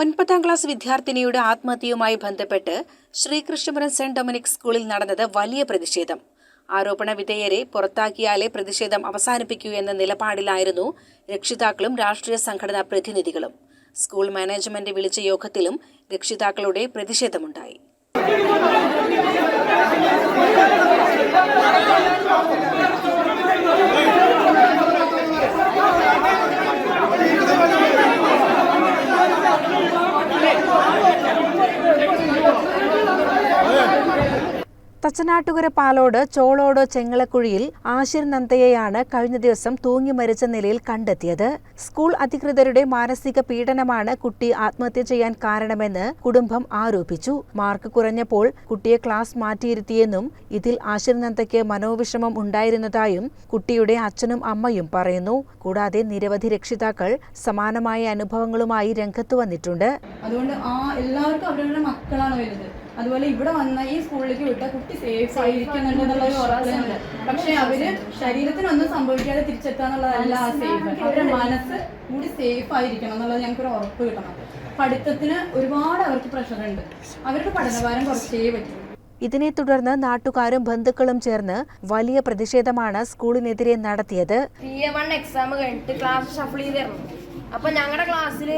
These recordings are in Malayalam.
ഒൻപതാം ക്ലാസ് വിദ്യാർത്ഥിനിയുടെ ആത്മഹത്യയുമായി ബന്ധപ്പെട്ട് ശ്രീകൃഷ്ണപുരം സെന്റ് ഡൊമിനിക് സ്കൂളിൽ നടന്നത് വലിയ പ്രതിഷേധം. ആരോപണ വിധേയരെ പുറത്താക്കിയാലേ പ്രതിഷേധം അവസാനിപ്പിക്കൂ എന്ന നിലപാടിലായിരുന്നു രക്ഷിതാക്കളും രാഷ്ട്രീയ സംഘടനാ പ്രതിനിധികളും. സ്കൂൾ മാനേജ്മെന്റ് വിളിച്ച യോഗത്തിലും രക്ഷിതാക്കളുടെ പ്രതിഷേധമുണ്ടായി. തച്ചനാട്ടുകര പാലോട് ചോളോട് ചെങ്ങളക്കുഴിയിൽ ആശിർ നന്ദയെയാണ് കഴിഞ്ഞ ദിവസം തൂങ്ങി മരിച്ച നിലയിൽ കണ്ടെത്തിയത്. സ്കൂൾ അധികൃതരുടെ മാനസിക പീഡനമാണ് കുട്ടി ആത്മഹത്യ ചെയ്യാൻ കാരണമെന്ന് കുടുംബം ആരോപിച്ചു. മാർക്ക് കുറഞ്ഞപ്പോൾ കുട്ടിയെ ക്ലാസ് മാറ്റിയിരുത്തിയെന്നും ഇതിൽ ആശിർ നന്ദയ്ക്ക് മനോവിഷമം ഉണ്ടായിരുന്നതായും കുട്ടിയുടെ അച്ഛനും അമ്മയും പറയുന്നു. കൂടാതെ നിരവധി രക്ഷിതാക്കൾ സമാനമായ അനുഭവങ്ങളുമായി രംഗത്ത് വന്നിട്ടുണ്ട്. അതുകൊണ്ട് ആ എല്ലാവർക്കും അവരവരുടെ മക്കളാണ് വലുത്. അതുപോലെ ഇവിടെ വന്ന ഈ സ്കൂളിലേക്ക് വിട്ട കുട്ടി സേഫ് ആയിരിക്കുന്നുണ്ട് എന്നുള്ള ഒരു ഉറപ്പുണ്ട് പക്ഷെ അവർ ശരീരത്തിനൊന്നും സംഭവിക്കാതെ തിരിച്ചെത്താന്നുള്ളതല്ല ആ സേഫ് അവരുടെ മനസ്സ് കൂടി സേഫ് ആയിരിക്കണം എന്നുള്ളത് ഞങ്ങൾക്ക് ഒരു ഉറപ്പ് കിട്ടണം. പഠിത്തത്തിന് ഒരുപാട് അവർക്ക് പ്രഷർ ഉണ്ട്. അവരുടെ പഠനഭാരം കുറച്ചേ പറ്റും. ഇതിനെ തുടർന്ന് നാട്ടുകാരും ബന്ധുക്കളും ചേർന്ന് വലിയ പ്രതിഷേധമാണ് സ്കൂളിനെതിരെ നടത്തിയത്. പി എ വൺ എക്സാം കഴിഞ്ഞിട്ട് ക്ലാസ് ഷഫിൾ ചെയ്തിരുന്നു അപ്പൊ ഞങ്ങളുടെ ക്ലാസ്സിൽ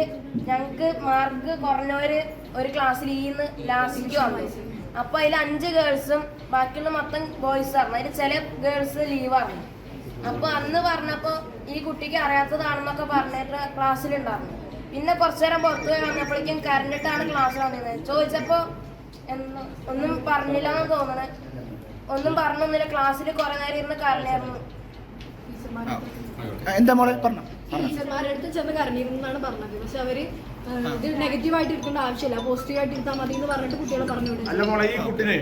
ഞങ്ങൾക്ക് മാർക്ക് കുറഞ്ഞവര് ഒരു ക്ലാസ്സിൽ ഈന്ന് ലാസ്റ്റ് വന്നു. അപ്പൊ അതിൽ അഞ്ച് ഗേൾസും ബാക്കിയുള്ള മൊത്തം ബോയ്സ് ആയിരുന്നു. അതിൽ ചില ഗേൾസ് ലീവായിരുന്നു അപ്പൊ അന്ന് പറഞ്ഞപ്പോ ഈ കുട്ടിക്ക് അറിയാത്തതാണെന്നൊക്കെ പറഞ്ഞിട്ട് ക്ലാസ്സിലുണ്ടായിരുന്നു പിന്നെ കുറച്ചു നേരം പുറത്തു പോയി വന്നപ്പോഴേക്കും കരണ്ടിട്ടാണ് ക്ലാസ് വന്നിരുന്നത്. ചോദിച്ചപ്പോ എന്ന് ഒന്നും പറഞ്ഞില്ല എന്ന് തോന്നണേ. ഒന്നും പറഞ്ഞൊന്നുമില്ല. ക്ലാസ്സിൽ കുറെ നേരം ഇരുന്ന് കരണായിരുന്നു എന്താ മോളെ? പറഞ്ഞു. ടീച്ചർമാരുടെ അടുത്ത് ചെന്ന് കരഞ്ഞിരുന്നാണ് പറഞ്ഞത്. പക്ഷെ അവർ ഇത് നെഗറ്റീവ് ആയിട്ട് എടുക്കേണ്ട ആവശ്യമില്ല. പോസിറ്റീവ് ആയിട്ട് എടുത്താൽ മതി എന്ന് പറഞ്ഞിട്ട് കുട്ടികളെ പറഞ്ഞു അല്ല മോളെ ഈ കുട്ടിനെ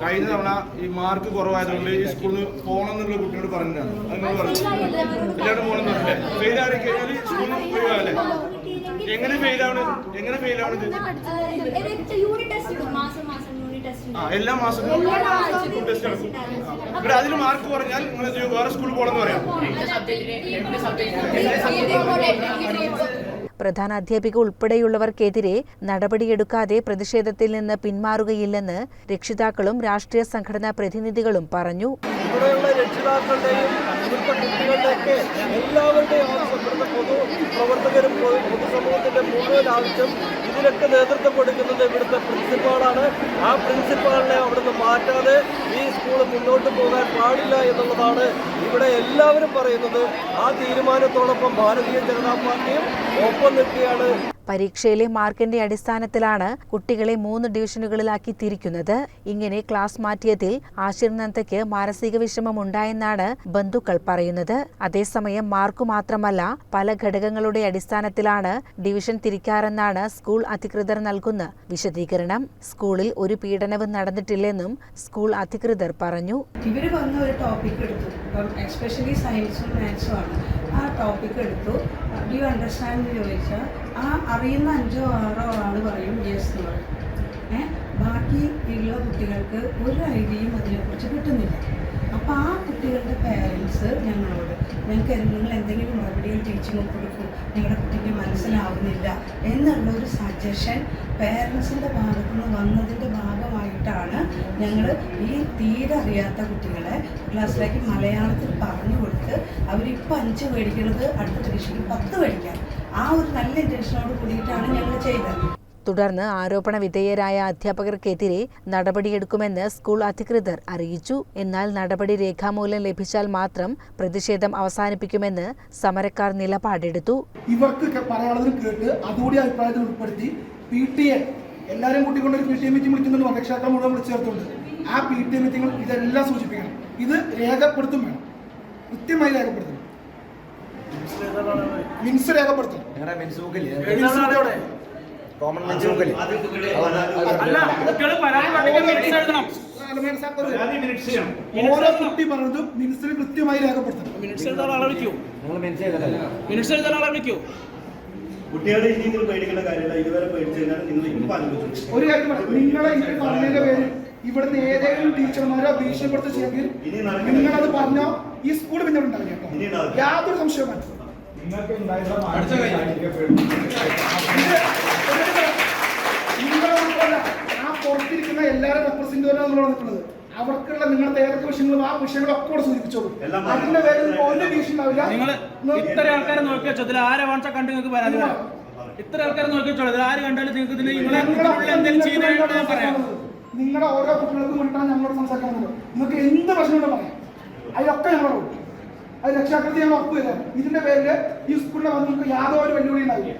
കഴിഞ്ഞ തവണ ഈ മാർക്ക് കുറവായതുകൊണ്ട് ഈ സ്കൂളിൽ നിന്ന് പോകണം എന്നുള്ള കുട്ടിയോട് പറഞ്ഞിട്ടാണ് അതിനോട് പറഞ്ഞു എല്ലാവരും പോകണം എന്നല്ലേ ഫെയിൽ ആയി കഴിഞ്ഞാൽ സ്കൂളിൽ എങ്ങനെ ഫെയിൽ ആവണത് എങ്ങനെ ഫെയിൽ ആവണത് ആ എല്ലാ മാസവും ടെസ്റ്റ് നടക്കും. ഇവിടെ അതിൽ മാർക്ക് കുറഞ്ഞാൽ നിങ്ങൾ വേറെ സ്കൂളിൽ പോകണം എന്ന് പറയാം പ്രധാന അധ്യാപിക ഉൾപ്പെടെയുള്ളവർക്കെതിരെ നടപടിയെടുക്കാതെ പ്രതിഷേധത്തിൽ നിന്ന് പിന്മാറുകയില്ലെന്ന് രക്ഷിതാക്കളും രാഷ്ട്രീയ സംഘടനാ പ്രതിനിധികളും പറഞ്ഞു. എല്ലാവരുടെയും ആവശ്യം. ഇവിടുത്തെ പൊതു പ്രവർത്തകരും പൊതുസമൂഹത്തിന്റെ മുഴുവൻ ആവശ്യം ഇതിനൊക്കെ നേതൃത്വം കൊടുക്കുന്നത് ഇവിടുത്തെ പ്രിൻസിപ്പാളാണ്. ആ പ്രിൻസിപ്പാളിനെ അവിടുന്ന് മാറ്റാതെ ഈ സ്കൂൾ മുന്നോട്ട് പോകാൻ പാടില്ല എന്നുള്ളതാണ് ഇവിടെ എല്ലാവരും പറയുന്നത്. ആ തീരുമാനത്തോടൊപ്പം ഭാരതീയ ജനതാ പാർട്ടിയും ഒപ്പം നിൽക്കുകയാണ്. പരീക്ഷയിലെ മാർക്കിന്റെ അടിസ്ഥാനത്തിലാണ് കുട്ടികളെ മൂന്ന് ഡിവിഷനുകളിലാക്കി തിരിക്കുന്നത്. ഇങ്ങനെ ക്ലാസ് മാറ്റിയതിൽ ആശിർ നന്ദയ്ക്ക് മാനസിക വിഷമം ഉണ്ടായെന്നാണ് ബന്ധുക്കൾ പറയുന്നത്. അതേസമയം മാർക്ക് മാത്രമല്ല പല ഘടകങ്ങളുടെ അടിസ്ഥാനത്തിലാണ് ഡിവിഷൻ തിരിക്കാറെന്നാണ് സ്കൂൾ അധികൃതർ നൽകുന്ന വിശദീകരണം. സ്കൂളിൽ ഒരു പീഡനവും നടന്നിട്ടില്ലെന്നും സ്കൂൾ അധികൃതർ പറഞ്ഞു. ഇവർ വന്ന ഒരു ടോപ്പിക് എടുത്തു. എസ്പെഷ്യലി സയൻസും മാത്സും ആണ്. ആ ടോപ്പിക് എടുത്തു. യു അണ്ടർസ്റ്റാൻഡ് എന്ന് ചോദിച്ചാൽ ആ അറിയുന്ന അഞ്ചോ ആറോ ആൾ പറയും യെസ് എന്ന് പറയും. ഏഹ് ബാക്കി ഉള്ള കുട്ടികൾക്ക് ഒരു ഐഡിയയും അതിനെക്കുറിച്ച് കിട്ടുന്നില്ല. അപ്പോൾ ആ കുട്ടികളുടെ പേരൻസ് ഞങ്ങളോട് ഞങ്ങൾക്ക് നിങ്ങൾ എന്തെങ്കിലും ടീച്ചിങ് കൊടുക്കും നിങ്ങളുടെ കുട്ടിക്ക് മനസ്സിലാവുന്നില്ല എന്നുള്ള ഒരു സജഷൻ പേരൻസിന്റെ ഭാഗത്തു നിന്ന് വന്നതിന്റെ ഭാഗമായിട്ടാണ് ഞങ്ങൾ ഈ തീരെ അറിയാത്ത കുട്ടികളെ ക്ലാസ്സിലേക്ക് മലയാളത്തിൽ പറഞ്ഞു കൊടുത്ത് അവരിപ്പോൾ അഞ്ച് മേടിക്കുന്നത് അടുത്ത പരീക്ഷയ്ക്ക് പത്ത് മേടിക്കാം ആ ഒരു നല്ല ഇന്റൻഷനോട് കൂടിയിട്ടാണ് ഞങ്ങൾ ചെയ്തത്. തുടർന്ന് ആരോപണ വിധേയരായ അധ്യാപകർക്കെതിരെ നടപടിയെടുക്കുമെന്ന് സ്കൂൾ അധികൃതർ അറിയിച്ചു. എന്നാൽ നടപടി രേഖാമൂലം ലഭിച്ചാൽ മാത്രം പ്രതിഷേധം അവസാനിപ്പിക്കുമെന്ന് സമരക്കാർ നിലപാടെടുത്തു. ഇവർക്ക് പറയാനുള്ളത് കേട്ട് അതുകൂടി അഭിപ്രായത്തിൽ ഉൾപ്പെടുത്തി പി ടി എ എല്ലാവരും കൂട്ടിക്കൊണ്ട് ഒരു പി ടി എ മീറ്റിംഗ് വിളിക്കുന്നുണ്ട്. മതക്ഷേത്രം മുഴുവൻ വിളിച്ചു ചേർത്തുണ്ട് ആ പി ടി എ മീറ്റിംഗ് ഇതെല്ലാം സൂചിപ്പിക്കണം. ഇത് രേഖപ്പെടുത്തും വേണം. കൃത്യമായി രേഖപ്പെടുത്തണം. മിൻസ് രേഖപ്പെടുത്തണം. മിൻസ് ഇവിടെ. മെൻസ് മനസ്സിലാക്കുന്നത് ഓരോ കുട്ടി പറഞ്ഞതും മിനിസ്റ്റർ കൃത്യമായി രേഖപ്പെടുത്തണം. ഇനി നിങ്ങൾ പേടിക്കേണ്ട കാര്യമില്ല. ഇതുവരെ നിങ്ങൾ ഇപ്പം അനുഭവിച്ചു ഒരു കാര്യം നിങ്ങളെ ഈ പറഞ്ഞതിന്റെ പേരിൽ ഇവിടുന്ന് ഏതെങ്കിലും ടീച്ചർമാരോ ഭീഷണിപ്പെടുത്ത ചെയ്യെങ്കിൽ ഇനി അത് നിങ്ങളത് പറഞ്ഞോ ഈ സ്കൂൾ പിന്നെ ഉണ്ടാവില്ല കേട്ടോ. യാതൊരു സംശയവും നിങ്ങൾക്ക് അവർക്കുള്ള നിങ്ങളുടെ ഏതൊക്കെ വിഷയങ്ങളും ആ വിഷയങ്ങളൊക്കെ കൂടെ സൂചിപ്പിച്ചോളൂ. എല്ലാം അതിന്റെ പേരിൽ നിങ്ങൾക്ക് ഒരു ഭീഷണി ഉണ്ടാവില്ല നിങ്ങൾ ഇത്ര ആൾക്കാരെ നോക്കി വെച്ചോ? ഇതിൽ ആരെ വാങ്ങിച്ചാൽ കണ്ട് നിങ്ങൾക്ക് പരാതി ഇത്ര ആൾക്കാരെ നോക്കി വെച്ചോ? ഇതിൽ ആര് കണ്ടാലും നിങ്ങൾക്ക് ഇതിന് നിങ്ങളെ എന്തെങ്കിലും ചെയ്യുന്നതായിട്ട് പറയാം. നിങ്ങളുടെ ഓരോ കുട്ടികൾക്കും വേണ്ടിയിട്ടാണ് ഞങ്ങളോട് സംസാരിക്കുന്നത് നിങ്ങൾക്ക് എന്ത് പ്രശ്നമുണ്ടോ പറയാം. അതിലൊക്കെ ഞങ്ങളോട് അത് രക്ഷാകൃതി ഞങ്ങൾ ഉറപ്പ് ഇതിന്റെ പേരിൽ ഈ സ്കൂളിലെ വന്ന് നിങ്ങൾക്ക് യാതൊരു വെല്ലുവിളി ഉണ്ടാവില്ല.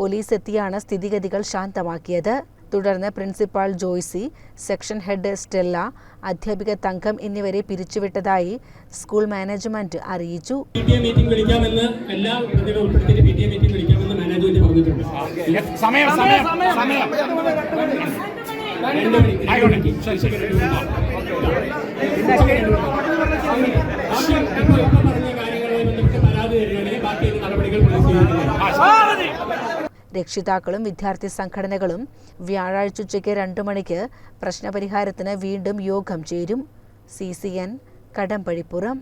പോലീസ് എത്തിയാണ് സ്ഥിതിഗതികൾ ശാന്തമാക്കിയത്. തുടർന്ന് principal Joicy section head Stella അധ്യാപിക തങ്കം എന്നിവരെ പിരിച്ചുവിട്ടതായി സ്കൂൾ മാനേജ്മെന്റ് അറിയിച്ചു. മീറ്റിംഗ് വിളിക്കാമെന്ന് എല്ലാ പ്രതികളും ഉൾപ്പെടുത്തിയിട്ട് പി ടി എ മീറ്റിംഗ് വിളിക്കാമെന്ന് മാനേജ്മെന്റ് പറഞ്ഞിട്ടുണ്ട്. സമയം പറഞ്ഞ ബന്ധപ്പെട്ട് പരാതി തരികയാണെങ്കിൽ ബാക്കി നടപടികൾ പോലീസ് ചെയ്യുന്നതാണ് രക്ഷിതാക്കളും വിദ്യാർത്ഥി സംഘടനകളും വ്യാഴാഴ്ച ഉച്ചയ്ക്ക് രണ്ടു മണിക്ക് പ്രശ്നപരിഹാരത്തിന് വീണ്ടും യോഗം ചേരും. C C N Kadambazhipuram.